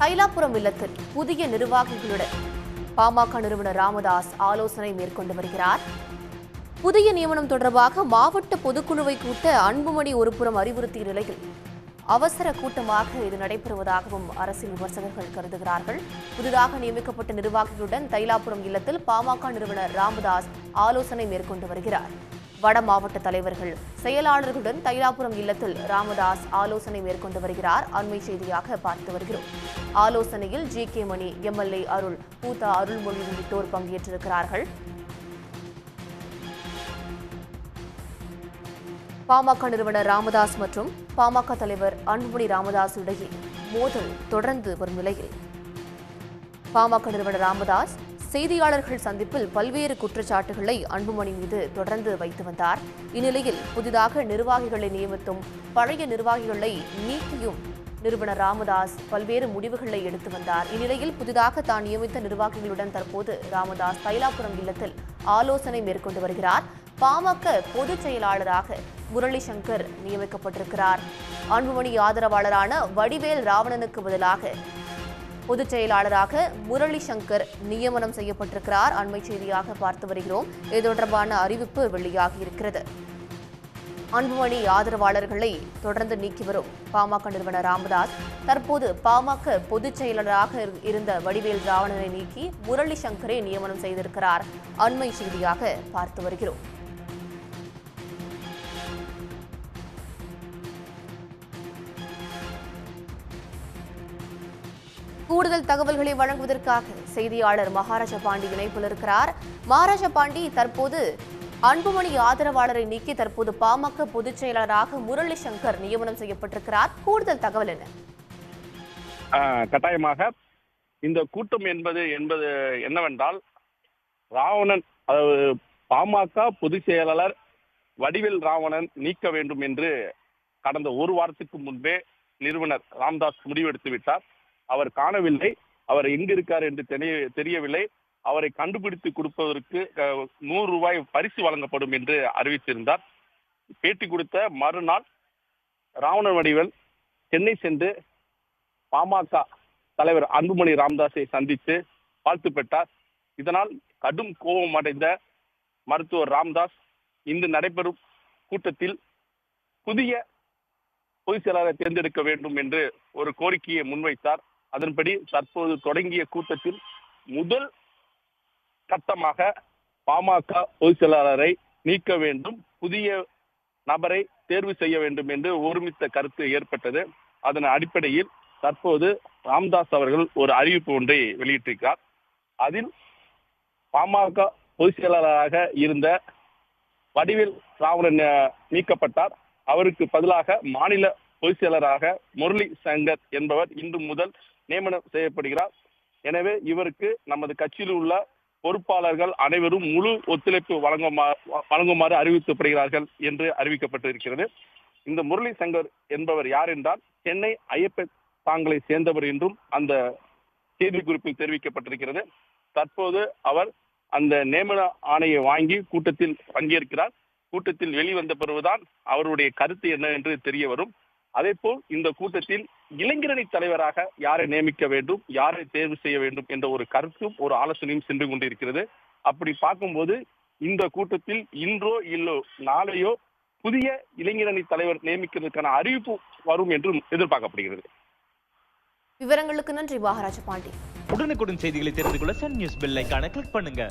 தைலாபுரம் இல்லத்தில் புதிய நிர்வாகிகளுடன் பாமக நிறுவனர் ராமதாஸ் ஆலோசனை மேற்கொண்டு வருகிறார். புதிய நியமனம் தொடர்பாக மாவட்ட பொதுக்குழுவை கூட்ட அன்புமணி ஒருபுறம் அறிவுறுத்திய நிலையில் அவசர கூட்டமாக இது நடைபெறுவதாகவும் அரசியல் விமர்சகர்கள் கருதுகிறார்கள். புதிதாக நியமிக்கப்பட்ட நிர்வாகிகளுடன் தைலாபுரம் இல்லத்தில் பாமக நிறுவனர் ராமதாஸ் ஆலோசனை மேற்கொண்டு வருகிறார். வட மாவட்ட தலைவர்கள். செயலாளர்களுடன் தைலாபுரம் இல்லத்தில் ராமதாஸ் ஆலோசனை மேற்கொண்டு வருகிறார். அண்மை செய்தியாக பார்த்து வருகிறோம். ஆலோசனையில் G K Mani MLA Arul பூதா அருள்மொழி உள்ளிட்டோர் பங்கேற்றிருக்கிறார்கள். பாமக நிறுவனர் ராமதாஸ் மற்றும் பாமக தலைவர் அன்புமணி ராமதாஸ் இடையே மோதல் தொடர்ந்து வரும் நிலையில். பாமக நிறுவனர் ராமதாஸ் செய்தியாளர்கள் சந்திப்பில் பல்வேறு குற்றச்சாட்டுகளை அன்புமணி மீது தொடர்ந்து வைத்து வந்தார். இந்நிலையில் புதிதாக நிர்வாகிகளை நியமித்தும் பழைய நிர்வாகிகளை நீக்கியும் நிறுவனர் ராமதாஸ் பல்வேறு முடிவுகளை எடுத்து வந்தார். இந்நிலையில் புதிதாக தான் நியமித்த நிர்வாகிகளுடன் தற்போது ராமதாஸ் தைலாபுரம் இல்லத்தில் ஆலோசனை மேற்கொண்டு வருகிறார். பாமக பொதுச் செயலாளராக முரளி சங்கர் நியமிக்கப்பட்டிருக்கிறார். அன்புமணி ஆதரவாளரான வடிவேல் ராவணனுக்கு பதிலாக பொதுச் செயலாளராக முரளி சங்கர் நியமனம் செய்யப்பட்டிருக்கிறார். அண்மை செய்தியாக பார்த்து வருகிறோம். இது தொடர்பான அறிவிப்பு வெளியாகி இருக்கிறது அன்புமணி ஆதரவாளர்களை தொடர்ந்து நீக்கி வரும் பாமக நிறுவனர் ராமதாஸ். தற்போது பாமக பொதுச் செயலாளராக இரு- இருந்த வடிவேல் ராவணனை நீக்கி முரளி சங்கரை நியமனம் செய்திருக்கிறார். அண்மை செய்தியாக பார்த்து வருகிறோம். கூடுதல் தகவல்களை வழங்குவதற்காக செய்தியாளர் மகாராஜா பாண்டி இணைப்பில் இருக்கிறார். மகாராஜா பாண்டி தற்போது அன்புமணி ஆதரவாளரை நீக்கி தற்போது பாமக பொதுச் செயலாளராக முரளி சங்கர் நியமனம் செய்யப்பட்டிருக்கிறார். கூடுதல் தகவல் என்ன? கட்டாயமாக இந்த கூட்டம் என்பது என்பது என்னவென்றால் ராவணன் அதாவது பாமக பொதுச் செயலாளர் வடிவில் ராவணன் நீக்க வேண்டும் என்று கடந்த ஒரு வாரத்துக்கு முன்பே நிறுவனர் ராம்தாஸ் முடிவெடுத்து விட்டார். அவர் காணவில்லை. அவர் எங்கு இருக்கார் என்று தெரிய- தெரியவில்லை. அவரை கண்டுபிடித்து கொடுப்பதற்கு நூறு ரூபாய் பரிசு வழங்கப்படும் என்று அறிவித்திருந்தார். பேட்டி கொடுத்த மறுநாள் ராவண வடிவல் சென்னை சென்று பாமக தலைவர் அன்புமணி ராமதாஸை சந்தித்து வாழ்த்து பெற்றார். இதனால் கடும் கோபம் அடைந்த மருத்துவர் ராம்தாஸ் இன்று நடைபெறும் கூட்டத்தில் புதிய பொதுச் செயலாளரை தேர்ந்தெடுக்க வேண்டும் என்று ஒரு கோரிக்கையை முன்வைத்தார். அதன்படி தற்போது தொடங்கிய கூட்டத்தில் முதல் கட்டமாக பாமக பொதுச் செயலாளரை நீக்க வேண்டும் புதிய நபரை தேர்வு செய்ய வேண்டும் என்று ஒருமித்த கருத்து ஏற்பட்டது. அதன் அடிப்படையில் தற்போது ராம்தாஸ் அவர்கள் ஒரு அறிவிப்பு ஒன்றை வெளியிட்டிருக்கிறார். அதில் பாமக பொதுச் செயலாளராக இருந்த வடிவில் ராவணன் நீக்கப்பட்டார். அவருக்கு பதிலாக மாநில பொதுச் செயலராக முரளி சங்கர் என்பவர் இன்று முதல் நியமனம் செய்யப்படுகிறார். எனவே இவருக்கு நமது கட்சியில் உள்ள பொறுப்பாளர்கள் அனைவரும் முழு ஒத்துழைப்பு வழங்குமாறு அறிவிக்கப்படுகிறார்கள் என்று அறிவிக்கப்பட்டிருக்கிறது. இந்த முரளி சங்கர் என்பவர் யார் என்றால் சென்னை ஐயப்ப தாங்களை சேர்ந்தவர் என்றும் அந்த செய்தி குறிப்பில் தெரிவிக்கப்பட்டிருக்கிறது. தற்போது அவர் அந்த நியமன ஆணையை வாங்கி கூட்டத்தில் பங்கேற்கிறார். கூட்டத்தில் வெளிவந்த பிறகுதான் அவருடைய கருத்து என்ன என்று தெரிய வரும். அதே போல் இந்த கூட்டத்தில் இளைஞரணி தலைவராக யாரை நியமிக்க வேண்டும் யாரை தேர்வு செய்ய வேண்டும் என்ற ஒரு கருத்தும் ஒரு ஆலோசனையும் சென்று கொண்டிருக்கிறது. அப்படி பார்க்கும்போது இந்த கூட்டத்தில் இன்றோ இல்லோ நாளையோ புதிய இளைஞரணி தலைவர் நியமிக்கிறதுக்கான அறிவிப்பு வரும் என்றும் எதிர்பார்க்கப்படுகிறது. விவரங்களுக்கு நன்றி மகாராஜா பாண்டி. உடனுக்குடன் செய்திகளை தெரிந்து கொள்ள சன் நியூஸ் பெல் கிளிக் பண்ணுங்க.